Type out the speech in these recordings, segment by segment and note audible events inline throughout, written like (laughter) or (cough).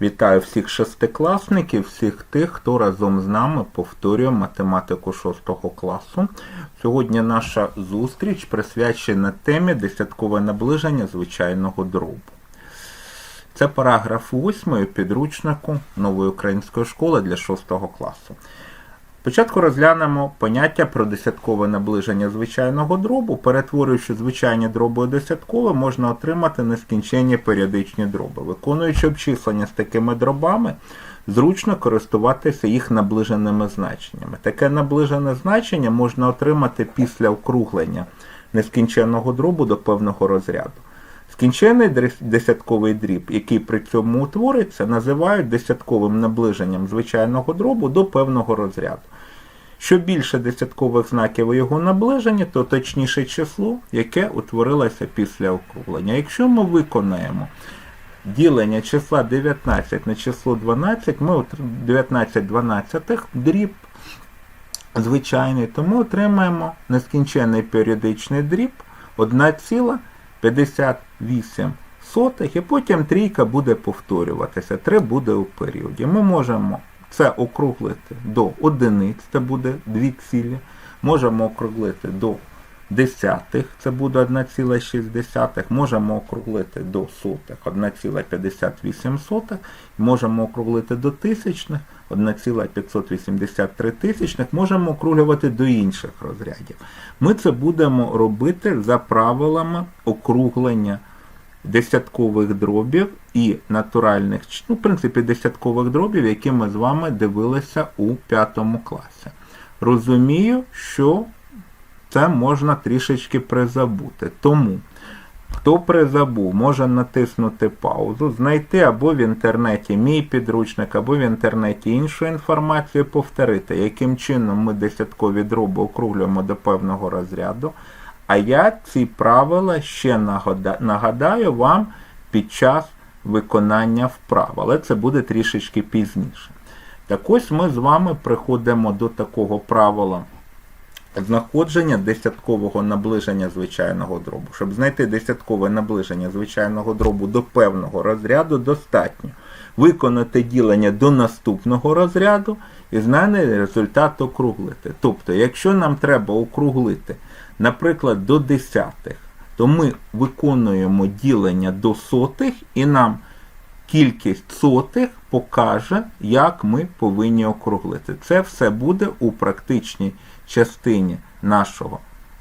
Вітаю всіх шестикласників, всіх тих, хто разом з нами повторює математику 6 класу. Сьогодні наша зустріч присвячена темі десяткове наближення звичайного дробу. Це параграф 8 підручнику нової української школи для 6 класу. Спочатку розглянемо поняття про десяткове наближення звичайного дробу. Перетворюючи звичайні дроби у десяткове, можна отримати нескінченні періодичні дроби. Виконуючи обчислення з такими дробами, зручно користуватися їх наближеними значеннями. Таке наближене значення можна отримати після округлення нескінченного дробу до певного розряду. Скінчений десятковий дріб, який при цьому утвориться, називають десятковим наближенням звичайного дробу до певного розряду. Що більше десяткових знаків у його наближенні, то точніше число, яке утворилося після округлення. Якщо ми виконаємо ділення числа 19 на число 12, ми 19 12 дріб звичайний, то ми отримаємо нескінчений періодичний дріб 1,58 сотих, і потім трійка буде повторюватися. 3 буде у періоді. Ми можемо це округлити до одиниць, це буде 2 цілі. Можемо округлити до десятих, це буде 1,6. Можемо округлити до сотих 1,58. Можемо округлити до тисячних 1,583 тисячних. Можемо округлювати до інших розрядів. Ми це будемо робити за правилами округлення десяткових дробів і натуральних, ну, в принципі, десяткових дробів, які ми з вами дивилися у п'ятому класі. Розумію, що це можна трішечки призабути. Тому, хто призабув, може натиснути паузу, знайти або в інтернеті мій підручник, або в інтернеті іншу інформацію, повторити, яким чином ми десяткові дроби округлюємо до певного розряду. А я ці правила ще нагадаю вам під час виконання вправ, але це буде трішечки пізніше. Так ось ми з вами приходимо до такого правила знаходження десяткового наближення звичайного дробу. Щоб знайти десяткове наближення звичайного дробу до певного розряду, достатньо виконати ділення до наступного розряду і знаний результат округлити. Тобто, якщо нам треба округлити, наприклад, до десятих, то ми виконуємо ділення до сотих і нам кількість сотих покаже, як ми повинні округлити. Це все буде у практичній частині нашого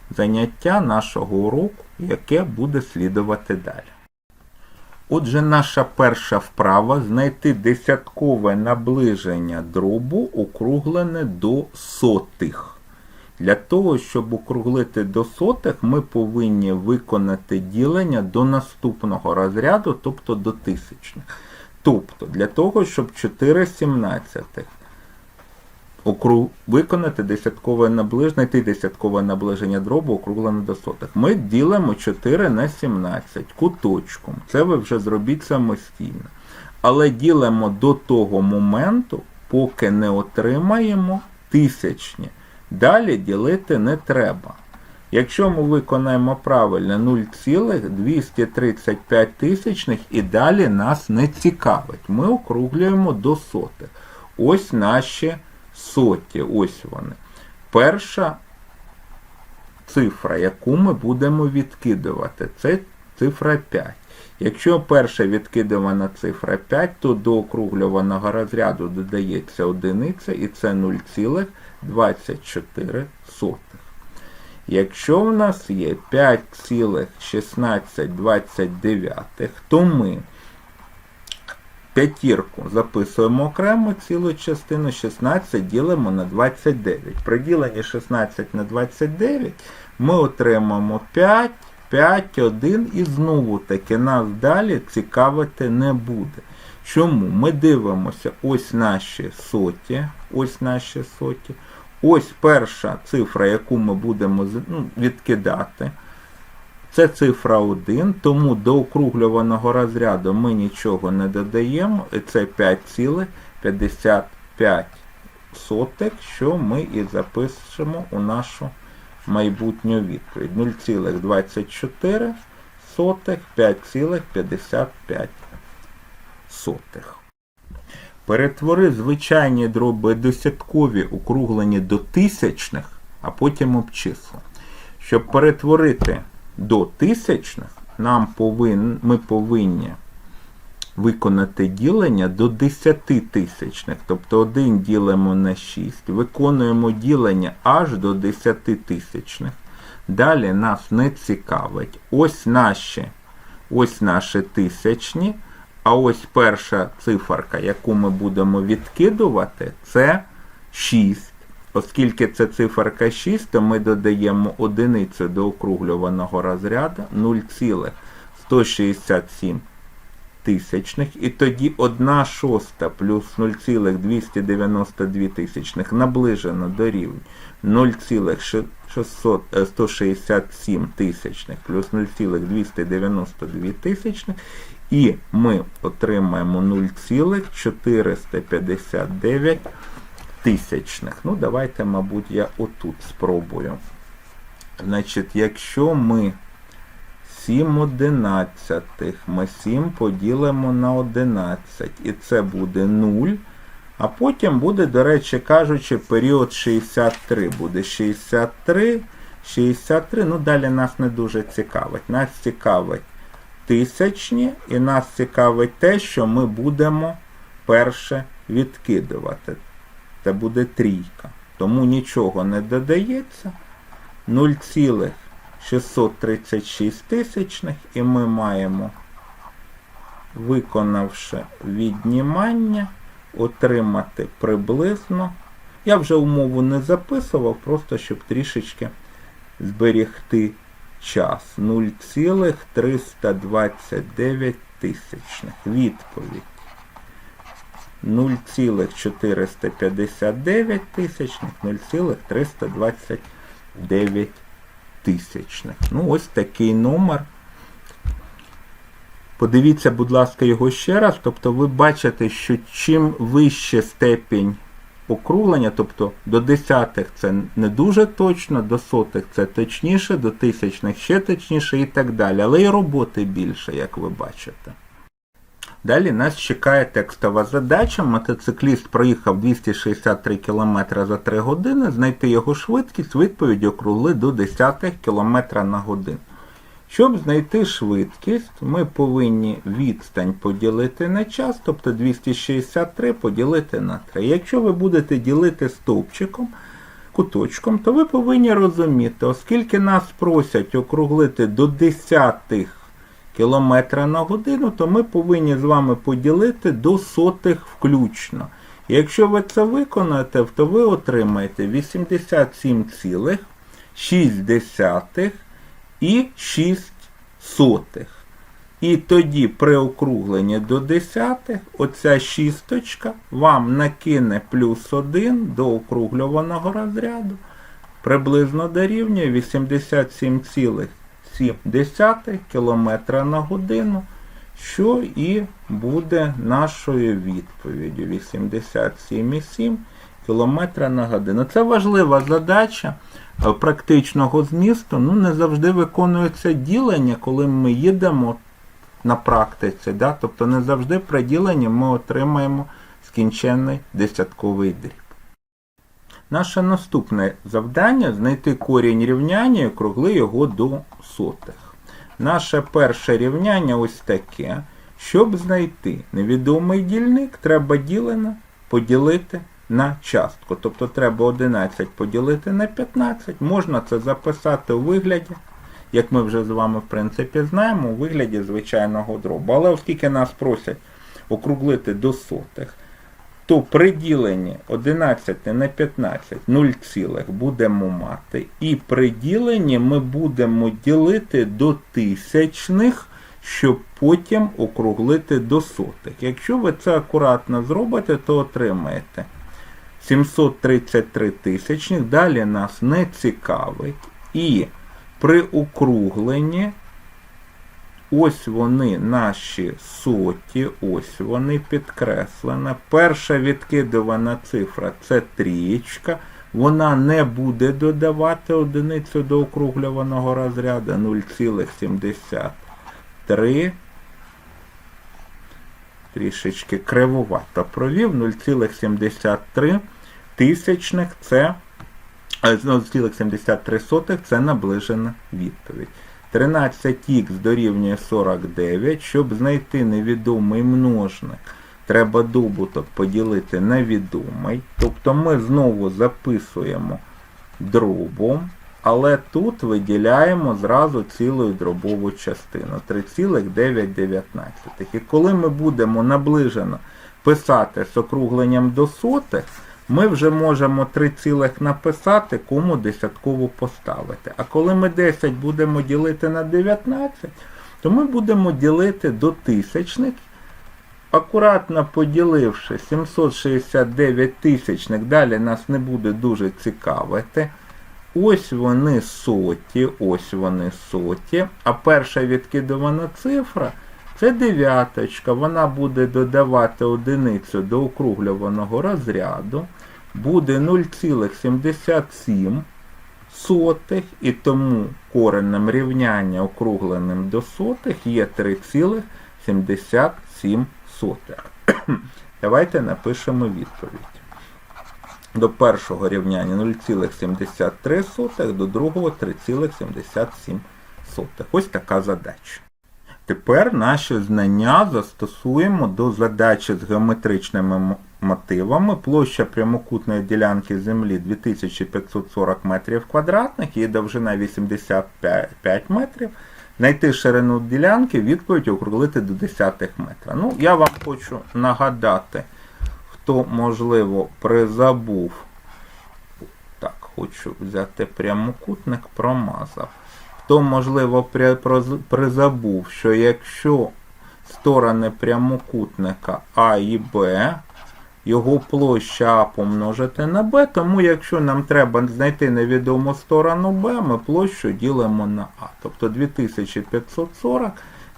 заняття, нашого уроку, яке буде слідувати далі. Отже, наша перша вправа знайти десяткове наближення дробу округлене до сотих. Для того, щоб округлити до сотих, ми повинні виконати ділення до наступного розряду, тобто до тисячних. Тобто, для того, щоб 4 сімнадцятих округ... виконати десяткове наближення, знайти десяткове наближення дробу округлене до сотих. Ми ділимо 4 на 17 куточком. Це ви вже зробіть самостійно. Але ділимо до того моменту, поки не отримаємо тисячні. Далі ділити не треба. Якщо ми виконаємо правильно 0,235 тисячних і далі нас не цікавить. Ми округлюємо до сотих. Ось наші соті, ось вони. Перша цифра, яку ми будемо відкидувати, це цифра 5. Якщо перша відкидувана цифра 5, то до округлюваного розряду додається одиниця і це 0,24. Якщо в нас є 5,1629, то ми п'ятірку записуємо окремо цілу частину, 16 ділимо на 29. При діленні 16 на 29 ми отримаємо 5, 5, 1 і знову таки нас далі цікавити не буде. Чому? Ми дивимося ось наші соті, ось наші соті. Ось перша цифра, яку ми будемо ну, відкидати. Це цифра 1, тому до округлюваного розряду ми нічого не додаємо. Це 5,55, що ми і запишемо у нашу майбутню відповідь. 0,24, 5,55. Перетвори звичайні дроби десяткові округлені до тисячних, а потім обчисли. Щоб перетворити до тисячних, нам повин, ми повинні виконати ділення до 10 тисячних. Тобто 1 ділимо на 6, виконуємо ділення аж до 10 тисячних. Далі нас не цікавить. Ось наші, ось наші тисячні. А ось перша циферка, яку ми будемо відкидувати, це 6. Оскільки це циферка 6, то ми додаємо одиницю до округлюваного розряду 0,167 тисячних. І тоді 1 шоста плюс 0,292 тисячних наближено до рівня 0,167 тисячних плюс 0,292 тисячних. І ми отримаємо 0,459 тисячних. Ну, давайте, мабуть, я отут спробую. Значить, якщо ми 7 одинадцятих, ми 7 поділимо на 11, і це буде 0. А потім буде, до речі кажучи, період 63. Буде 63, 63. Ну, далі нас не дуже цікавить. Нас цікавить тисячні, і нас цікавить те, що ми будемо перше відкидувати. Це буде трійка. Тому нічого не додається. 0,636 тисячних, і ми маємо, виконавши віднімання, отримати приблизно. Я вже умову не записував, просто щоб трішечки зберігти час 0,329 тисячних. Відповідь 0,459 тисячних, 0,329 тисячних. Ну, ось такий номер. Подивіться, будь ласка, його ще раз. Тобто ви бачите, що чим вище степінь округлення, тобто до десятих це не дуже точно, до сотих це точніше, до тисячних ще точніше і так далі. Але і роботи більше, як ви бачите. Далі нас чекає текстова задача. Мотоцикліст проїхав 263 км за 3 години, знайти його швидкість, відповідь округли до 10 км на годину. Щоб знайти швидкість, ми повинні відстань поділити на час, тобто 263 поділити на 3. Якщо ви будете ділити стовпчиком, куточком, то ви повинні розуміти, оскільки нас просять округлити до десятих кілометра на годину, то ми повинні з вами поділити до сотих включно. Якщо ви це виконаєте, то ви отримаєте 87,6 і 6 сотих. І тоді при округленні до десятих оця шісточка вам накине плюс 1 до округлюваного розряду. Приблизно дорівнює 87,7 км на годину, що і буде нашою відповіддю 87,7 км на годину. Це важлива задача е, практичного змісту. Ну, не завжди виконується ділення, коли ми їдемо на практиці. Да? Тобто не завжди при діленні ми отримаємо скінченний десятковий дріб. Наше наступне завдання знайти корінь рівняння і округли його до сотих. Наше перше рівняння ось таке. Щоб знайти невідомий дільник, треба ділене поділити на частку. Тобто треба 11 поділити на 15. Можна це записати у вигляді, як ми вже з вами в принципі знаємо, у вигляді звичайного дробу. Але оскільки нас просять округлити до сотих, то при діленні 11 на 15 0 цілих будемо мати. І при діленні ми будемо ділити до тисячних, щоб потім округлити до сотих. Якщо ви це акуратно зробите, то отримаєте 733 тисячних. Далі нас не цікавить. І при округленні Ось вони наші соті, ось вони підкреслені. Перша відкидувана цифра це трієчка. Вона не буде додавати одиницю до округлюваного розряду 0,73. трішечки кривувато провів. 0,73 тисячних це е, 0,73 це наближена відповідь. 13х дорівнює 49. Щоб знайти невідомий множник, треба добуток поділити на відомий. Тобто ми знову записуємо дробом, але тут виділяємо зразу цілу дробову частину 3,919. І коли ми будемо наближено писати з округленням до сотих, ми вже можемо 3 цілих написати, кому десяткову поставити. А коли ми 10 будемо ділити на 19, то ми будемо ділити до тисячних, акуратно поділивши 769 тисячних, далі нас не буде дуже цікавити. Ось вони соті, ось вони соті, а перша відкидувана цифра це дев'яточка. Вона буде додавати одиницю до округлюваного розряду. Буде 0,77 сотих, і тому коренем рівняння округленим до сотих є 3,77 сотих. (clears throat) Давайте напишемо відповідь. До першого рівняння 0,73, до другого 3,77. Ось така задача. Тепер наші знання застосуємо до задачі з геометричними мотивами. Площа прямокутної ділянки землі 2540 метрів квадратних, її довжина 85 метрів. Знайти ширину ділянки, відповідь округлити до десятих метра. Ну, я вам хочу нагадати, хто, можливо, призабув. Так, хочу взяти прямокутник, промазав. Хто, можливо, призабув, що якщо сторони прямокутника А і Б, його площа А помножити на Б, тому якщо нам треба знайти невідому сторону Б, ми площу ділимо на А. Тобто 2540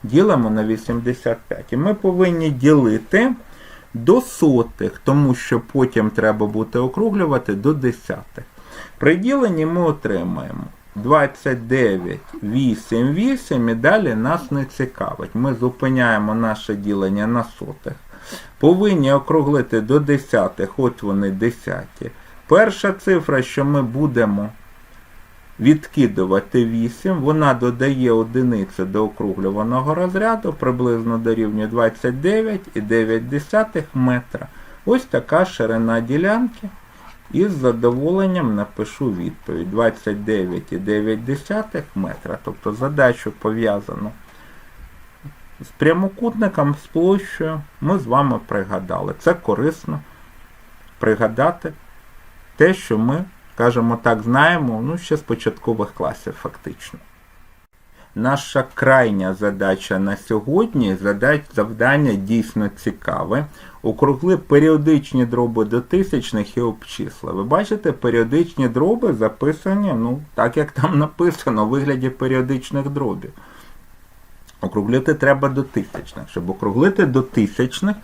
ділимо на 85. І ми повинні ділити до сотих, тому що потім треба буде округлювати до десятих. При діленні ми отримаємо 29, 8, 8 і далі нас не цікавить. Ми зупиняємо наше ділення на сотих. Повинні округлити до десятих, от вони десяті. Перша цифра, що ми будемо відкидувати 8, вона додає одиницю до округлюваного розряду, приблизно дорівнює 29,9 метра. Ось така ширина ділянки. І з задоволенням напишу відповідь 29,9 метра. Тобто задачу пов'язану з прямокутником, з площею, ми з вами пригадали. Це корисно пригадати те, що ми, скажімо так, знаємо ну, ще з початкових класів фактично. Наша крайня задача на сьогодні, завдання дійсно цікаве. Округли періодичні дроби до тисячних і обчисли. Ви бачите, періодичні дроби записані, ну, так як там написано, у вигляді періодичних дробів. Округлити треба до тисячних. Щоб округлити до тисячних,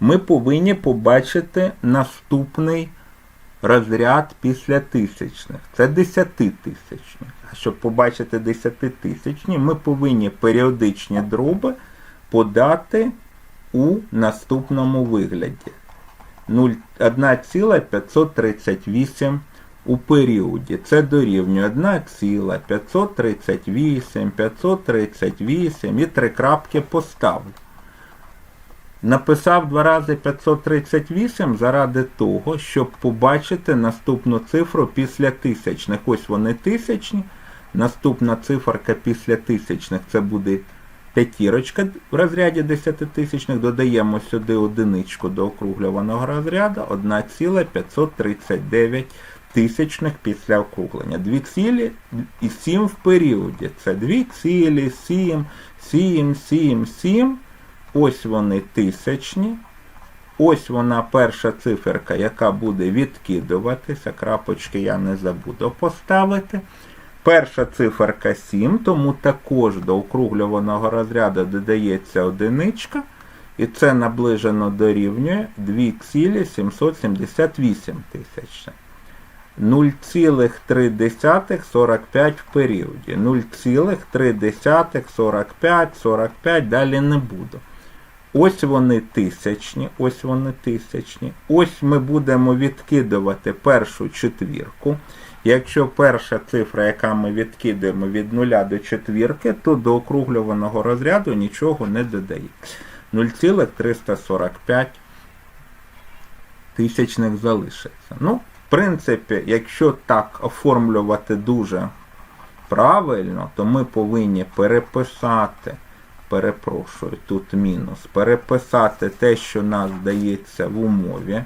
ми повинні побачити наступний розряд після тисячних. Це десятитисячні. А щоб побачити десятитисячні, ми повинні періодичні дроби подати у наступному вигляді. 1,538 у періоді. Це дорівнює 1,538, 538 і три крапки поставлю. Написав два рази 538 заради того, щоб побачити наступну цифру після тисячних. Ось вони тисячні. Наступна циферка після тисячних це буде п'ятірочка в розряді десятитисячних. Додаємо сюди одиничку до округлюваного розряду 1,539 тисячних після округлення. 2 цілі і 7 в періоді. Це 2 цілі, 7, 7, 7, 7. Ось вони тисячні. Ось вона перша циферка, яка буде відкидуватися. Крапочки я не забуду поставити. Перша циферка 7, тому також до округлюваного розряду додається одиничка. І це наближено дорівнює 2,778 тисяч. 0,3 45 в періоді. 0,3 45, 45, далі не буду. Ось вони тисячні, ось вони тисячні. Ось ми будемо відкидувати першу четвірку. Якщо перша цифра, яка ми відкидаємо від 0 до четвірки, то до округлюваного розряду нічого не додає. 0,345 тисячних залишиться. Ну, в принципі, якщо так оформлювати дуже правильно, то ми повинні переписати, перепрошую, тут мінус, переписати те, що нас дається в умові,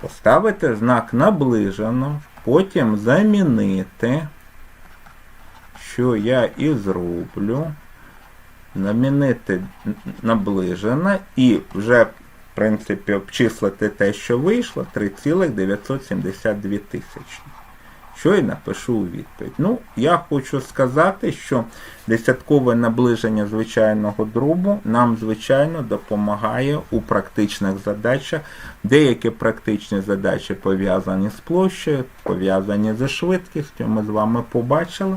поставити знак наближено, потім замінити, що я і зроблю, замінити наближено і вже, в принципі, обчислити те, що вийшло, 3,972 тисячі що і напишу у відповідь. Ну, я хочу сказати, що десяткове наближення звичайного дробу нам, звичайно, допомагає у практичних задачах. Деякі практичні задачі пов'язані з площею, пов'язані зі швидкістю, ми з вами побачили.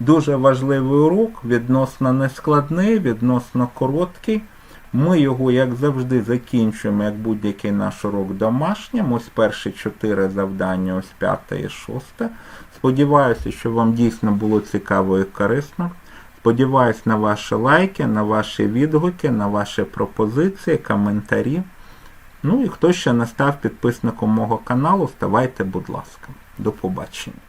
Дуже важливий урок, відносно нескладний, відносно короткий. Ми його, як завжди, закінчуємо, як будь-який наш урок домашнім. Ось перші чотири завдання, ось п'яте і шосте. Сподіваюся, що вам дійсно було цікаво і корисно. Сподіваюсь на ваші лайки, на ваші відгуки, на ваші пропозиції, коментарі. Ну і хто ще не став підписником мого каналу, ставайте, будь ласка. До побачення.